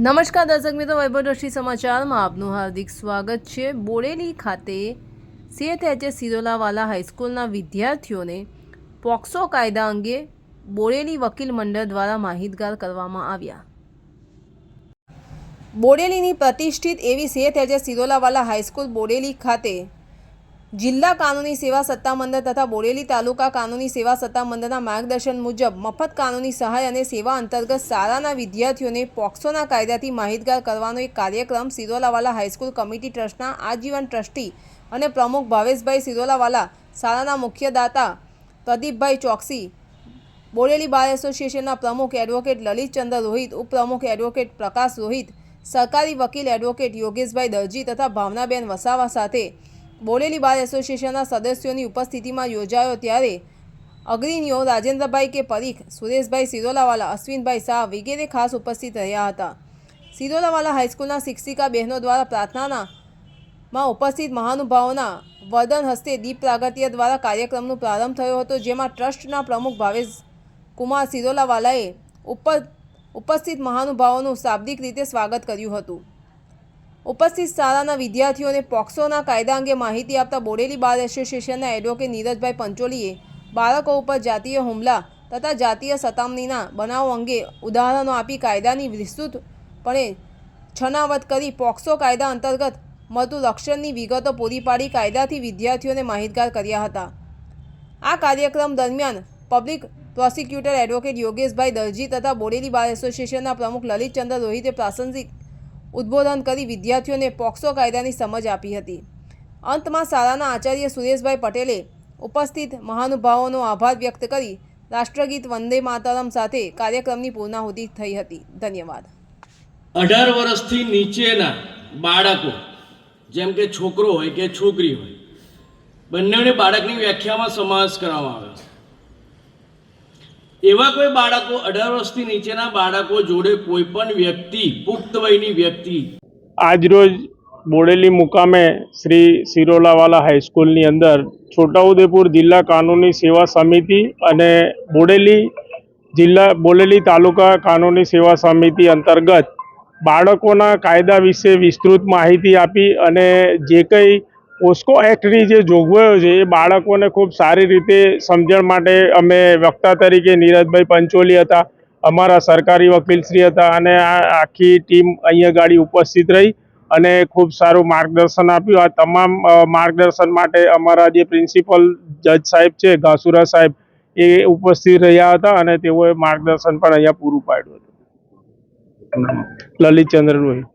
નમસ્કાર દર્શક મિત્રો વૈભવદ્રષ્ટિ સમાચારમાં આપનું હાર્દિક સ્વાગત છે. બોડેલી ખાતે સીએચએચ સિરોલાવાલા હાઈસ્કૂલના વિદ્યાર્થીઓને પોક્સો કાયદા અંગે બોડેલી વકીલ મંડળ દ્વારા માહિતગાર કરવામાં આવ્યા. બોડેલીની પ્રતિષ્ઠિત એવી સીએચએચ સિરોલાવાલા હાઈસ્કૂલ બોડેલી ખાતે જિલ્લા કાનૂની સેવા સત્તામંડળ તથા બોડેલી તાલુકા કાનૂની સેવા સત્તામંડળના માર્ગદર્શન મુજબ મફત કાનૂની સહાય અને સેવા અંતર્ગત શાળાના વિદ્યાર્થીઓને પોક્સોના કાયદાથી માહિતગાર કરવાનો એક કાર્યક્રમ સિરોલાવાલા હાઈસ્કૂલ કમિટી ટ્રસ્ટના આજીવન ટ્રસ્ટી અને પ્રમુખ ભાવેશભાઈ સિરોલાવાલા, શાળાના મુખ્ય દાતા પ્રદીપભાઈ ચોકસી, બોડેલી બાર એસોસિએશનના પ્રમુખ એડવોકેટ લલિતચંદ્ર રોહિત, ઉપપ્રમુખ એડવોકેટ પ્રકાશ રોહિત, સરકારી વકીલ એડવોકેટ યોગેશભાઈ દરજી તથા ભાવનાબેન વસાવા સાથે બોડેલી બાર એસોસિએશનના સદસ્યોની ઉપસ્થિતિમાં યોજાયો ત્યારે અગ્રણીઓ રાજેન્દ્રભાઈ કે પરીખ સુરેશભાઈ સિરોલાવાલા, અશ્વિનભાઈ શાહ વગેરે ખાસ ઉપસ્થિત રહ્યા હતા. સિરોલાવાલા હાઈસ્કૂલના શિક્ષિકા બહેનો દ્વારા પ્રાર્થનાના માં ઉપસ્થિત મહાનુભાવોના વરદન હસ્તે દીપ પ્રાગત્ય દ્વારા કાર્યક્રમનો પ્રારંભ થયો હતો, જેમાં ટ્રસ્ટના પ્રમુખ ભાવેશ કુમાર સિરોલાવાલાએ ઉપર ઉપસ્થિત મહાનુભાવોનું શાબ્દિક રીતે સ્વાગત કર્યું હતું. ઉપસ્થિત શાળાના વિદ્યાર્થીઓને પોક્સોના કાયદા અંગે માહિતી આપતા બોડેલી બાર એસોસિએશનના એડવોકેટ નીરજભાઈ પંચોલીએ બાળકો ઉપર જાતીય હુમલા તથા જાતીય સતામણીના બનાવો અંગે ઉદાહરણો આપી કાયદાની વિસ્તૃતપણે છનાવટ કરી પોક્સો કાયદા અંતર્ગત મળતું રક્ષણની વિગતો પૂરી પાડી કાયદાથી વિદ્યાર્થીઓને માહિતગાર કર્યા હતા. આ કાર્યક્રમ દરમિયાન public prosecutor advocate Yogeshbhai Darji તથા બોડેલી બાર એસોસિએશનના પ્રમુખ લલિતચંદ્ર રોહિતે પ્રાસંગિક ઉદ્બોધન કરી વિદ્યાર્થીઓને પોક્સો કાયદાની સમજ આપી હતી. અંતમાં શાળાના આચાર્ય સુરેશભાઈ પટેલે ઉપસ્થિત મહાનુભાવોનો આભાર વ્યક્ત કરી રાષ્ટ્રગીત વંદે માતરમ સાથે કાર્યક્રમની પૂર્ણાહુતિ થઈ હતી. ધન્યવાદ. અઢાર વર્ષથી નીચેના બાળકો, જેમ કે છોકરો હોય કે છોકરી હોય, બંનેને બાળકની વ્યાખ્યામાં સમાવેશ કરવામાં આવ્યો છે. એવા કોઈ બાળકો અઢાર વર્ષથી નીચેના બાળકો જોડે કોઈ પણ વ્યક્તિ, પુખ્ત વયની વ્યક્તિ. આજરોજ બોડેલી મુકામે શ્રી સિરોલાવાલા હાઈસ્કૂલની અંદર છોટાઉદેપુર જિલ્લા કાનૂની સેવા સમિતિ અને બોડેલી જિલ્લા, બોડેલી તાલુકા કાનૂની સેવા સમિતિ અંતર્ગત બાળકોના કાયદા વિશે વિસ્તૃત માહિતી આપી અને જે કંઈ પોસ્કો એક્ટની જે જોગવાઈઓ છે એ બાળકોને ખૂબ સારી રીતે સમજણ માટે અમે વક્તા તરીકે નીરજભાઈ પંચોલી હતા અમારા સરકારી વકીલશ્રી હતા અને આ આખી ટીમ અહીંયા ગાડી ઉપસ્થિત રહી અને ખૂબ સારું માર્ગદર્શન આપ્યું. આ તમામ માર્ગદર્શન માટે અમારા જે પ્રિન્સિપલ જજ સાહેબ છે ઘાસુરા સાહેબ એ ઉપસ્થિત રહ્યા હતા અને તેઓએ માર્ગદર્શન પણ અહીંયા પૂરું પાડ્યું હતું. લલિતચંદ્ર રોહિત